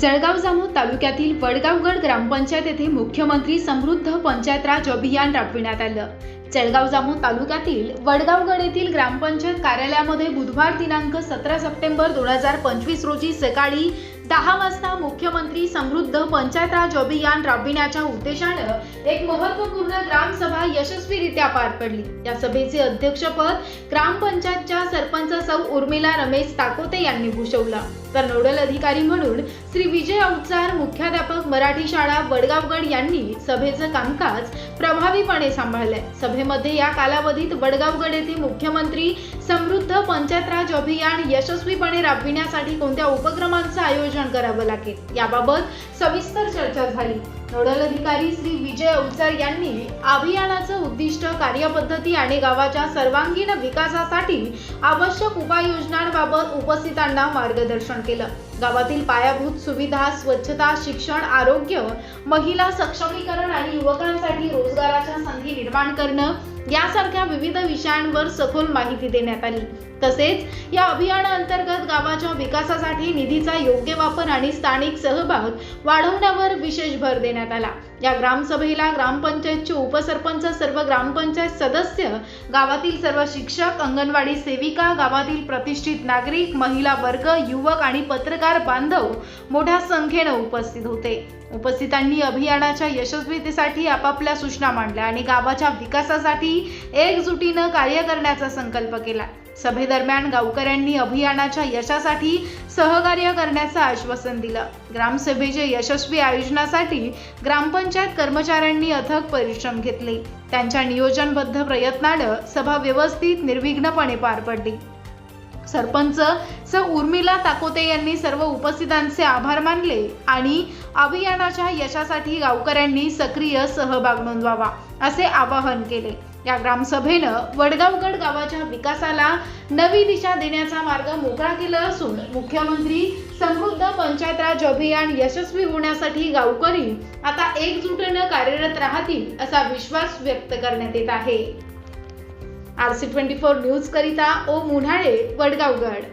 जळगाव जामोद तालुक्यातील वडगावगड ग्रामपंचायत येथे मुख्यमंत्री समृद्ध पंचायत राज अभियान राबविण्यात आलं. जळगाव जामोद तालुक्यातील वडगावगड येथील ग्रामपंचायत कार्यालयामध्ये बुधवार दिनांक सतरा सप्टेंबर दोन हजार पंचवीस रोजी सकाळी दहा वाजता मुख्यमंत्री समृद्ध पंचायत राज अभियान राबविण्याच्या उद्देशानं एक महत्त्वपूर्ण ग्रामसभा यशस्वीरित्या पार पडली. या सभेचे अध्यक्षपद ग्रामपंचायतच्या सरपंच सौ उर्मिला रमेश ताकोते यांनी भूषवलं. तर नोडल अधिकारी म्हणून श्री विजय अवचार मुख्याध्यापक मराठी शाळा वडगावगड यांनी सभेचं कामकाज प्रभावीपणे सांभाळलंय. सभेमध्ये या कालावधीत वडगावगड येथे मुख्यमंत्री समृद्ध पंचायत राज अभियान यशस्वीपणे राबविण्यासाठी कोणत्या उपक्रमांचं आयोजन करावं लागेल? याबाबत सविस्तर चर्चा झाली. नोडल अधिकारी श्री विजय अवचर यांनी अभियानाचं उद्दिष्ट कार्यपद्धती आणि गावाच्या सर्वांगीण विकासासाठी आवश्यक उपाययोजनांबाबत उपस्थितांना मार्गदर्शन केलं. गावातील पायाभूत सुविधा स्वच्छता शिक्षण आरोग्य महिला सक्षमीकरण आणि युवकांसाठी रोजगाराच्या संधी निर्माण करणं यासारख्या विविध विषयांवर सखोल माहिती देण्यात आली. तसेच या अभियानाअंतर्गत गावाच्या विकासासाठी निधीचा योग्य वापर आणि स्थानिक सहभाग वाढवण्यावर विशेष भर देण्यात आला. या ग्रामसभेला ग्रामपंचायतचे उपसरपंच सर्व ग्रामपंचायत सदस्य गावातील सर्व शिक्षक अंगणवाडी सेविका गावातील प्रतिष्ठित नागरिक महिला वर्ग युवक आणि पत्रकार बांधव मोठ्या संख्येनं उपस्थित होते. उपस्थितांनी अभियानाच्या यशस्वीतेसाठी आपापल्या सूचना मांडल्या आणि गावाच्या विकासासाठी एकजुटीनं कार्य करण्याचा संकल्प केला. सभेदरम्यान गावकऱ्यांनी अभियानाच्या यशासाठी सहकार्य करण्याचं आश्वासन दिलं. ग्रामसभेच्या यशस्वी आयोजनासाठी ग्रामपंचायत कर्मचाऱ्यांनी अथक परिश्रम घेतले. त्यांच्या नियोजनबद्ध प्रयत्नानं सभा व्यवस्थित निर्विघ्नपणे पार पडली. सरपंच स उर्मिला ताकोते यांनी सर्व उपस्थितांचे आभार मानले आणि अभियानाच्या यशासाठी गावकऱ्यांनी सक्रिय सहभाग नोंदवावा असे आवाहन केले. या ग्रामसभेनं वडगावगड गावाच्या विकासाला नवी दिशा देण्याचा मार्ग मोकळा केला असून मुख्यमंत्री समृद्ध पंचायत राज अभियान यशस्वी होण्यासाठी गावकरी आता एकजुटीनं कार्यरत राहतील असा विश्वास व्यक्त करण्यात येत आहे. R C twenty four news करिता ओ मुन्हाळे वडगावगड